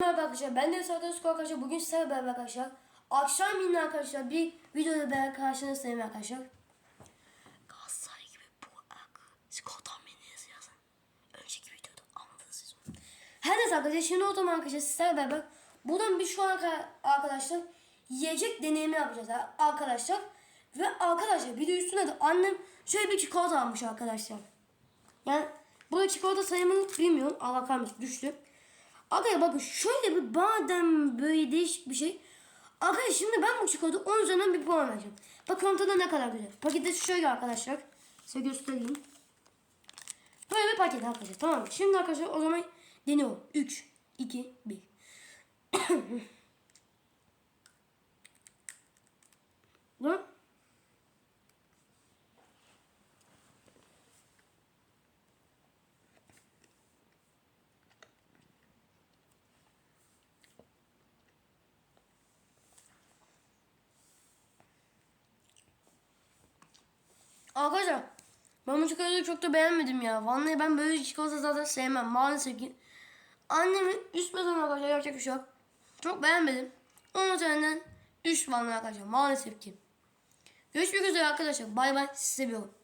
Merhaba arkadaşlar ben de Serdar Özkol arkadaşlar. Bugün sizlerle beraber arkadaşlar. Akşam yine arkadaşlar bir videoda beraber karşınızdayım arkadaşlar. Galatasaray gibi bu ak skor tahmininizi yazın önceki videoda anladınız siz. Her neyse arkadaşlar şimdi o zaman arkadaşlar sizlerle beraber buradan bir şu an arkadaşlar yiyecek deneyimi yapacağız arkadaşlar. Ve arkadaşlar bir de üstüne de annem şöyle bir çikolata almış arkadaşlar. Yani bu çikolata sayımını bilmiyorum. Allah kahretsin düştü Arkadaşlar bakın şöyle bir badem böyle değişik bir şey. Arkadaşlar şimdi ben bu çikolata 10 üzerinden bir puan vereceğim. Bakalım tadı ne kadar güzel. Paketi şöyle arkadaşlar. Size göstereyim. Böyle bir paket arkadaşlar. Tamam? Şimdi arkadaşlar o zaman deniyorum. 3, 2, 1. Arkadaşlar ben bu çikolatayı çok da beğenmedim ya. Vallahi ben böyle çikolata zaten sevmem maalesef ki. Annemin üst bezonu arkadaşlar yapacak bir şey. Çok beğenmedim. Onun üzerinden 3 vallahi arkadaşlar maalesef ki. Görüşmek üzere arkadaşlar. Bay bay. Sizi seviyorum.